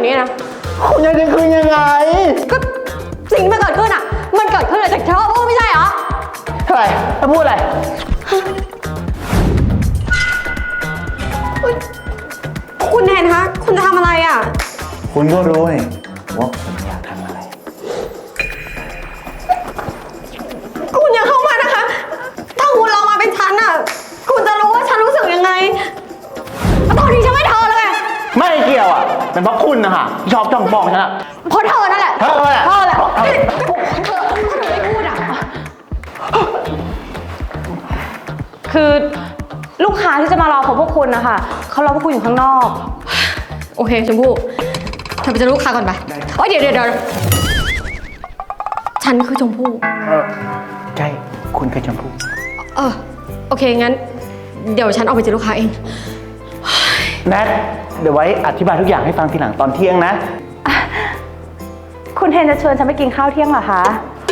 างนี้นะ คุณยังจะคืนยังไง ก็สิ่งที่มันเกิดขึ้นอะ มันเกิดขึ้นเลยจากเธอพูดไม่ใช่เหรออะไรถ้พูดอะไรคุณแนนคะ คุณจะทำอะไรอะ คุณก็รู้นี่ เป็นเพราะคุณนะฮะที่ชอบจ้องมองฉันอะ เพราะเธอนั่นแหละเธอแหละเธอแหละเธอเธอเธอไม่พูดอะ คือลูกค้าที่จะมารอพบพวกคุณนะคะเขารอพวกคุณอยู่ข้างนอก โอเคชมพู่เธอไปเจอลูกค้าก่อนไปโอ้ยเดี๋ยวเดี๋ยวเดี๋ยวฉันคือชมพู่ใช่คุณคือชมพู่เออ โอเคงั้น เดี๋ยวฉันออกไปเจอลูกค้าเอง แนท เดี๋ยวไว้อธิบายทุกอย่างให้ฟังทีหลังตอนเที่ยงนะคุณเทนจะชวนฉันไปกินข้าวเที่ยงเหรอคะ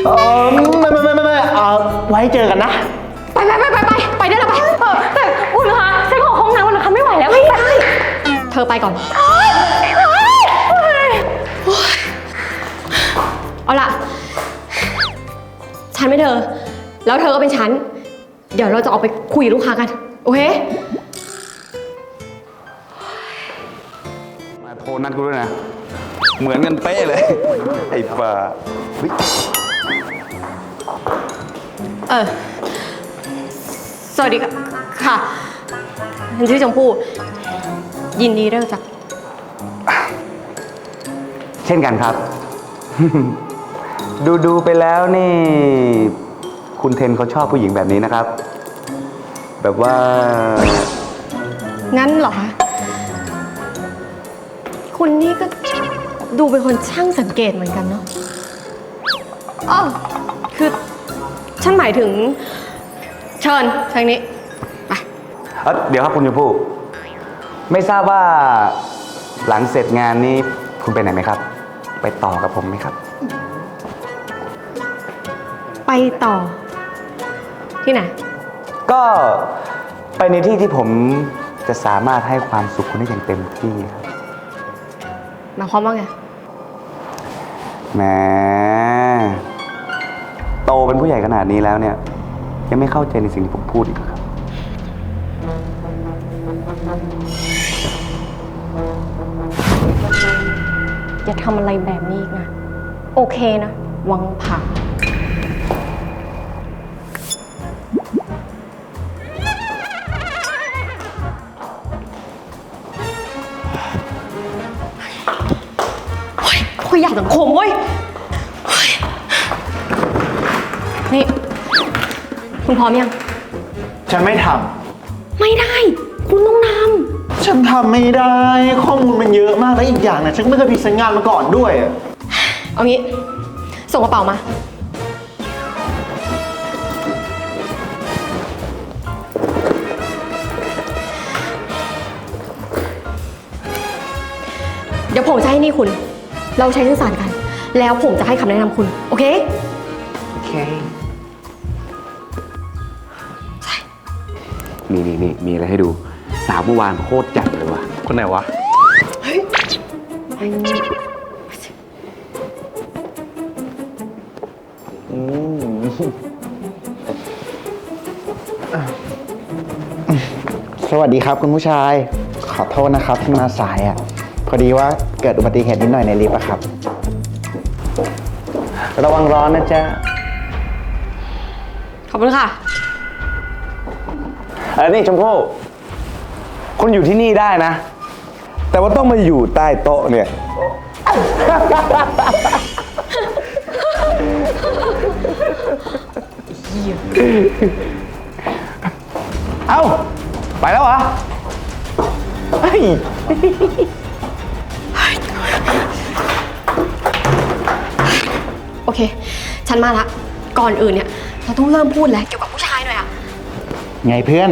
เออไม่ไม่ไม่ไม่ไม่เออไว้เจอกันนะ ไปไปไปไปไปไปได้แล้วไปเออแต่อุ่นคะฉันขอห้องน้ำก่อนนะคะไม่ไหวแล้วไม่ได้เธอไปก่อน เอาล่ะ ฉันไม่เธอ แล้วเธอก็เป็นฉัน เดี๋ยวเราจะออกไปคุยกับลูกค้ากัน โอเค มาโทรนัดกูด้วยนะ เหมือนกันเป๊ะเลย ไอ้ป่าเฮ้ยเออ สวัสดีค่ะค่ะฉันชื่อชมพู่ยินดีได้รู้จัก เช่นกันครับ ดูดูไปแล้วนี่ คุณเทนเขาชอบผู้หญิงแบบนี้นะครับ แบบว่า งั้นเหรอคะ คุณนี่ก็ดูเป็นคนช่างสังเกตเหมือนกันเนาะอ๋อคือฉันหมายถึง เชิญทางนี้ไปเอ้าเดี๋ยวครับคุณชมพู่ไม่ทราบว่าหลังเสร็จงานนี้คุณไปไหนไหมครับ ไปต่อกับผมไหมครับ ไปต่อ ที่ไหน ก็ไปในที่ที่ผมจะสามารถให้ความสุขคุณได้อย่างเต็มที่ครับ หมายความว่าไง แหมโตเป็นผู้ใหญ่ขนาดนี้แล้วเนี่ย ยังไม่เข้าใจในสิ่งที่ผมพูดอีกเหรอครับ อย่าทำอะไรแบบนี้อีกนะ โอเคนะ วังผ่า อ้ยคุยอยากสังคมเว้ยโอ้ย นี่ คุณพร้อมยัง ฉันไม่ทไม่ได้ คุณต้องนำฉันทำไม่ได้ ข้อมูลมันเยอะมากแล้วอีกอย่างนะฉันก็ไม่เคยพรีเซนต์งานมาก่อนด้วยอะำเอางี้ ส่งกระเป๋ามา เดี๋ยวผมจะให้นี่คุณ เราใช้สื่อสารกัน แล้วผมจะให้คำแนะนำคุณ โอเค โอเค นี่นี่นี่มีอะไรให้ดู สาวเมื่อวานโคตรจัดเลยว่ะ คนไหนวะ สวัสดีครับคุณผู้ชาย ขอโทษนะครับที่มาสายอะ พอดีว่าเกิดอุบัติเหตุนิดหน่อยในลิฟต์อะครับ ระวังร้อนนะจ๊ะ ขอบคุณค่ะ เออนี่ชมพู่คุณอยู่ที่นี่ได้นะ แต่ว่าต้องมาอยู่ใต้โต๊ะเนี่ย เอ้า ไปแล้วเหรอเฮ้ย เค ฉันมาละ ก่อนอื่นเนี่ย เราต้องเริ่มพูดแล้วเกี่ยวกับผู้ชายหน่อยอะไงเพื่อน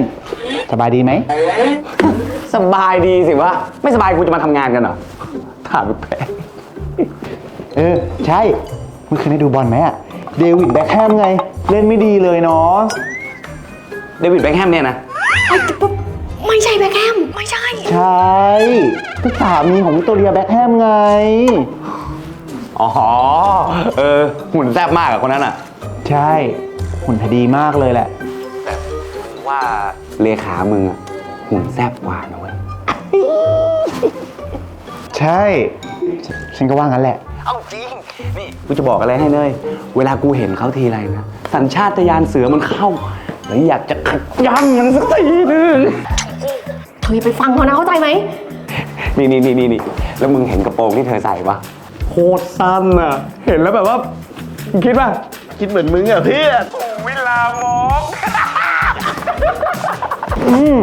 สบายดีไหม สบายดีสิวะ ไม่สบายกูจะมาทำงานกันเหรอ ถามแปลกเออ ใช่เมื่อคืนได้ดูบอลไหมอะเดวิดแบ็คแฮมไง เล่นไม่ดีเลยเนาะ เดวิดแบ็คแฮมเนี่ยนะเอ้ยปุ๊บไม่ใช่แบ็คแฮมไม่ใช่ ใช่ก็สามีของวิกตอเรียแบ็คแฮมไง อ๋อ เออ หุ่นแซ่บมากอะคนนั้นอะใช่หุ่นเธอดีมากเลยแหละว่าเลขามึงอะหุ่นแซบกว่านะเว้ย ใช่ ฉันก็ว่างั้นแหละ เอาจริง นี่กูจะบอกอะไรให้เนยเวลากูเห็นเขาทีไรนะ สัญชาตญาณเสือมันเข้าแล้วอยากจะขย้ำมันสักทีนึง เธออย่าไปฟังเขานะเข้าใจไหม นี่นี่นี่นี่นี่แล้วมึงเห็นกระโปรงที่เธอใส่ปะโค ตรสั้นอะเห็นแล้วแบบว่ามึงคิดป่ะ คิดเหมือนมึงอะเพื่อนเวลามองอืม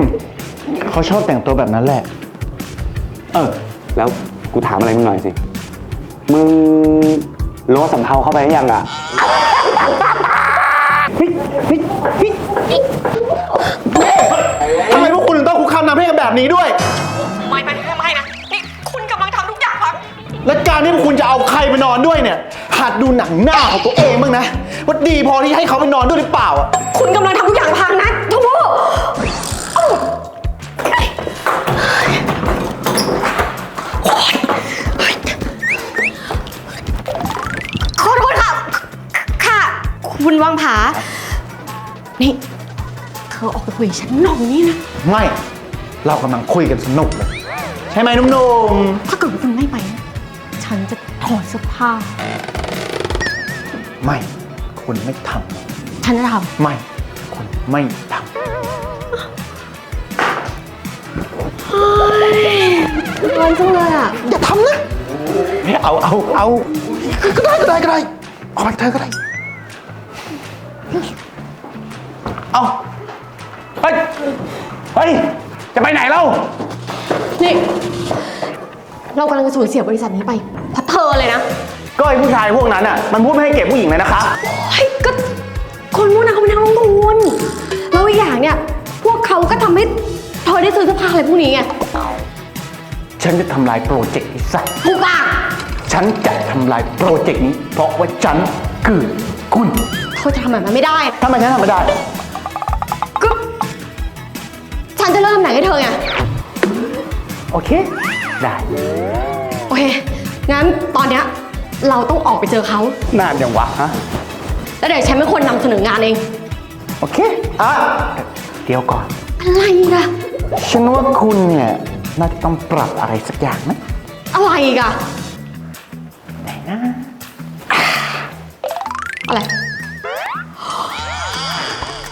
เขาชอบแต่งตัวแบบนั้นแหละ เออ แล้วกูถามอะไรมึงหน่อยสิ มึงโลสำเภาเข้าไปหรือยังอะทำไมพวกคุณถึงต้องคุกคามทางเพศกันแบบนี้ด้วย การที่พวกคุณจะเอาใครไปนอนด้วยเนี่ย หัดดูหนังหน้าของตัวเองบ้างนะ ว่าดีพอที่ให้เขาไปนอนด้วยหรือเปล่าอะคุณกำลังทำทุกอย่างพังนะชมพู่เอ้าขอโทษค่ะ ค่ะ คุณวังผา นี่ เธอออกไปคุยกับฉันหน่อยนี่นะ ไม่ เรากำลังคุยกันสนุกเลย ใช่ไหมหนุ่มถ้าเกิดว่าคุณไม่ไปนะ ฉันจะถอดเสื้อผ้าๆไม่ คุณไม่ทฉันจะทำไม่คุณไม่ทำร้อนจังเลยอะำอย่าทำนะเอาเอาเอาก็ได้ก็ได้ก็ได้เอาไปเธอก็ได้ เอาเฮ้ยเฮ้ยจะไปไหนเล่านี่ เรากำลังจะสูญเสียบริษัทนี้ไปเพราะเธอเลยนะก็ไอ้ผู้ชายพวกนั้นอะมันพูดไม่ให้เก็บผู้หญิงเลยนะคะ เฮ้ยก็คนพวกนั้นเขาเป็นนักลงทุนแล้วอีกอย่างเนี่ยพวกเขาก็ทำให้เธอได้ซื้อเสื้อผ้าอะไรพวกนี้ไงฉันจะทำลายโปรเจกต์นี้ซะถูกปะฉันจะทำลายโปรเจกต์นี้ เพราะว่าฉันคือคุณเธอจะทำแบบนั้นไม่ได้ ทำไมฉันทำไม่ได้ ก็ฉันจะเริ่มไหนให้เธอไง โอเค ได้ โอเค งั้นตอนเนี้ยเราต้องออกไปเจอเขา นานยังวะฮะ แล้วเดี๋ยวฉันเป็นคนนำเสนองานเอง โอเค อะ เดี๋ยวก่อน อะไรล่ะฉันว่าคุณเนี่ยน่าจะต้องปรับอะไรสักอย่างนะอะไรอีกอะอะไร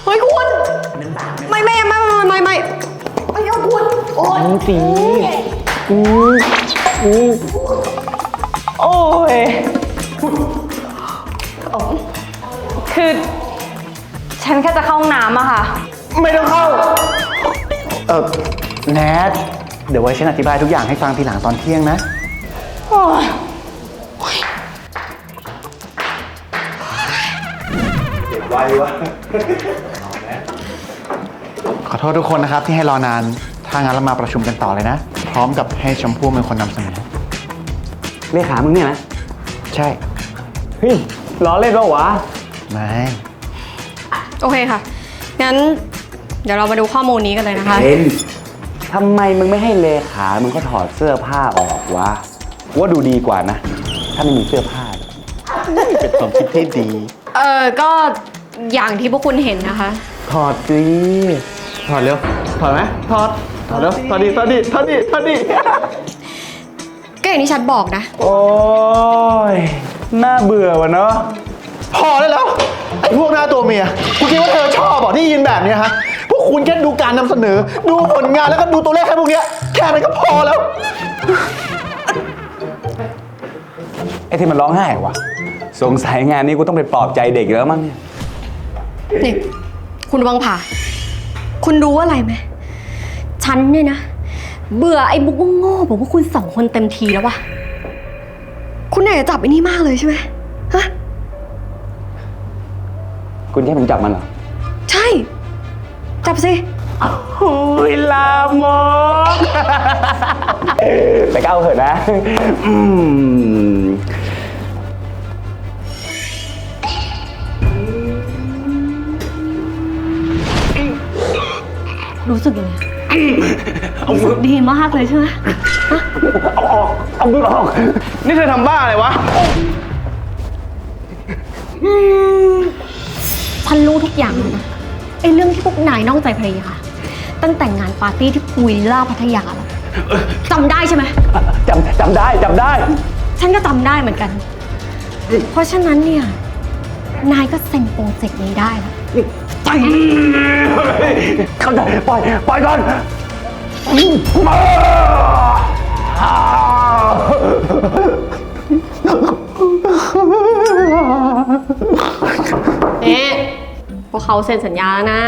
เฮ้ยคุณ ไม่ไม่ไม่ไม่ไม่ไม่ไม่เอาคุณ โอ๊ยสี โอ้ยคือ ฉันแค่จะเข้าห้องน้ำอะค่ะ ไม่ต้องเข้า เออแนท เดี๋ยวไว้ฉันอธิบายทุกอย่างให้ฟังทีหลังตอนเที่ยงนะขอโทษทุกคนนะครับที่ให้รอนาน ถ้างั้นเรามาประชุมกันต่อเลยนะ พร้อมกับให้ชมพู่เป็นคนนำเสนอเลขามึงเนี่ยนะ ใช่เฮ้ยล้อเล่นปะวะ ไม่โอเคค่ะ งั้น เดี๋ยวเรามาดูข้อมูลนี้กันเลยนะคะ เอ็นทำไมมึงไม่ให้เลขา มึงก็ถอดเสื้อผ้าออกวะว่าดูดีกว่านะ ถ้าไม่มีเสื้อผ้า เป็นความคิดที่ดี เออก็อย่างที่พวกคุณเห็นนะคะ ถอดสิถอดเร็ว ถอดไหมถอด ถอดเร็วถอดดิถอดดิถอดดิถอดดิก็อย่างที่ฉันบอกนะ โอ้ยน่าเบื่อวะเนาะพอได้แล้วไอ้พวกหน้าตัวเมียคุณคิดว่าเธอชอบเหรอที่ยินแบบเนี้ยฮะพวกคุณแค่ดูการนำเสนอ ดูผลงานแล้วก็ดูตัวเลขแค่พวกเนี้ยแค่นั้นก็พอแล้ว ไอ้ที่มันร้องไห้วะสงสัยงานนี้กูต้องไปปลอบใจเด็กอีกแล้วมั้งเนี่ย นี่ คุณวังผา คุณรู้อะไรไหม ฉันเนี่ยนะ เบื่อไอ้บุ๊กโง่ๆบอกว่าคุณสองคนเต็มทีแล้ววะคุณอยากจะจับไอ้นี่มากเลยใช่ไหมฮะคุณจะให้ผมจับมันเหรอ ใช่ จับสิเวลามองไปก้าวเถอะนะอืมรู้สึกยังไง รู้สึกดีมากเลยใช่ไหมเอาออกเอามือออก นี่เธอทำบ้าอะไรวะ ฉันรู้ทุกอย่างเลยนะไอ้เรื่องที่พวกนายนอกใจภรรยาตั้งแต่งงานปาร์ตี้ที่ปุยล่าพัทยาแล้วจำได้ใช่ไหมจำจำได้จำได้ ฉันก็จำได้เหมือนกัน เพราะฉะนั้นเนี่ย นายก็เซ็นโปรเจกต์นี้ได้แล้ว เข้าใจปล่อยปล่อยก่อนเอ๊ะพวกเขาเซ็นสัญญาแล้วนะ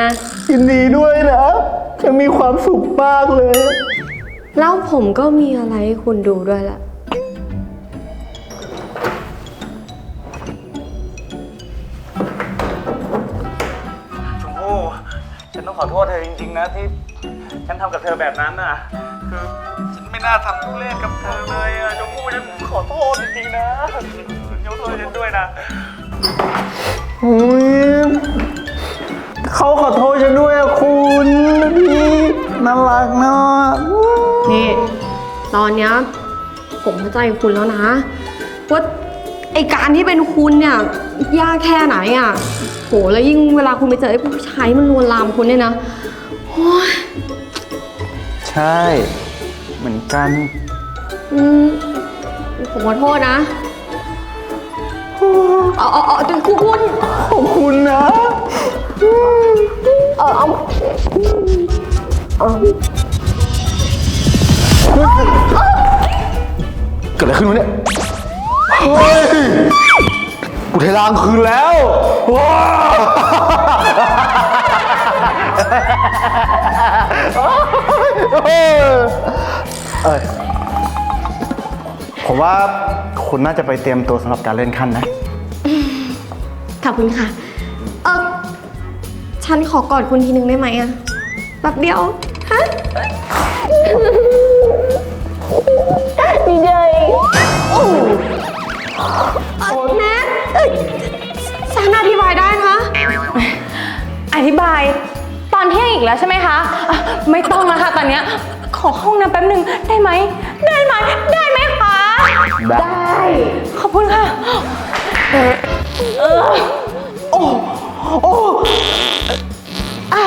ยินดีด้วยนะฉันมีความสุขมากเลย แล้วผมก็มีอะไรให้คุณดูด้วยแหละ ต้องขอโทษเธอจริง ๆ นะที่ฉันทำกับเธอแบบนั้นน่ะ คือฉันไม่น่าทำทุเรศกับเธอเลยอะชมพู่ฉันขอโทษจริงๆนะยกโทษให้ฉันด้วยนะอุ๊ยเขาขอโทษฉันด้วยอะคุณพี่น่ารักเนาะนี่ตอนเนี้ยผมเข้าใจคุณแล้วนะว่าไอการที่เป็นคุณเนี่ยยากแค่ไหนอะโหแล้วยิ่งเวลาคุณไปเจอไอ้ผู้ชายมันลวนลามคุณเนี่ยนะโอ้ยใช่ เหมือนกัน อืมผมขอโทษนะเอาเอาเอาคุณคุณขอบคุณนะ เอาเอาเกิดอะไรขึ้นวะเนี่ย เฮ้ย กูเทลางคืนแล้วว้าวเอ้ยผมว่าคุณน่าจะไปเตรียมตัวสำหรับการเล่นขั้นนะ ขอบคุณค่ะ เออฉันขอกอดคุณทีนึงได้ไหมอะแบบเดียว ฮะดีใจโอ้เอ่อแนท เอ้สารอธิบายได้นะ อธิบาย ตอนเที่ยงอีกแล้วใช่ไหมคะะไม่ต้องแล้วค่ะตอนเนี้ยขอห้องน้ำแป๊บหนึ่งได้ไหม ได้ไหม ได้ไหมคะ ได้ ขอบคุณค่ะโอ้ โอ้อ้า